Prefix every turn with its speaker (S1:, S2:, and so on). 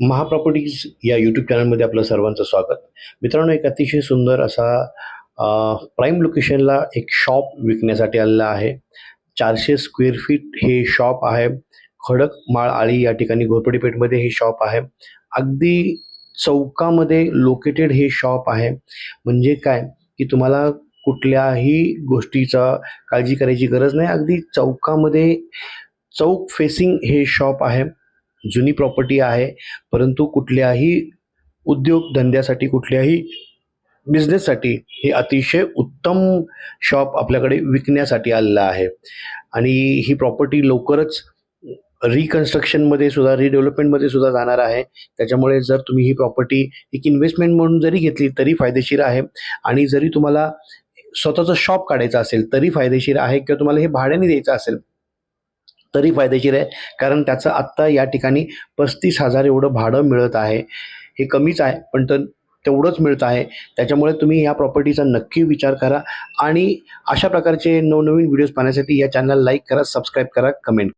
S1: महाप्रॉपर्टीज या यूट्यूब चॅनलमध्ये आपलं सर्वांचं स्वागत. मित्रांनो एक अतिशय सुंदर असा प्राईम लोकेशनला एक शॉप विकण्यासाठी आलेला आहे. चारशे स्क्वेअर फीट हे शॉप आहे. खडक माळ आळी या ठिकाणी घोरपडीपेठमध्ये हे शॉप आहे. अगदी चौकामध्ये लोकेटेड हे शॉप आहे. म्हणजे काय? की तुम्हाला कुठल्याही गोष्टीचा काळजी करायची गरज नाही. अगदी चौकामध्ये चौक फेसिंग हे शॉप आहे. जुनी प्रॉपर्टी आहे परंतु कुठल्याही उद्योगधंद्यासाठी कुठल्याही बिझनेससाठी हे अतिशय उत्तम शॉप आपल्याकडे विकण्यासाठी आलेलं आहे. आणि ही प्रॉपर्टी लवकरच रिकन्स्ट्रक्शनमध्ये सुद्धा रिडेव्हलपमेंटमध्ये सुद्धा जाणार आहे. त्याच्यामुळे जर तुम्ही ही प्रॉपर्टी एक इन्व्हेस्टमेंट म्हणून जरी घेतली तरी फायदेशीर आहे. आणि जरी तुम्हाला स्वतःचं शॉप काढायचं असेल तरी फायदेशीर आहे किंवा तुम्हाला हे भाड्याने द्यायचं असेल तरी फायदेशीर आहे. कारण त्याचं आत्ता या ठिकाणी पस्तीस हजार एवढं भाडं मिळत आहे. हे कमीच आहे पण तर तेवढंच मिळत आहे. त्याच्यामुळे तुम्ही या प्रॉपर्टीचा नक्की विचार करा. आणि अशा प्रकारचे नवनवीन व्हिडिओज पाहण्यासाठी या चॅनलला लाईक करा सबस्क्राईब करा कमेंट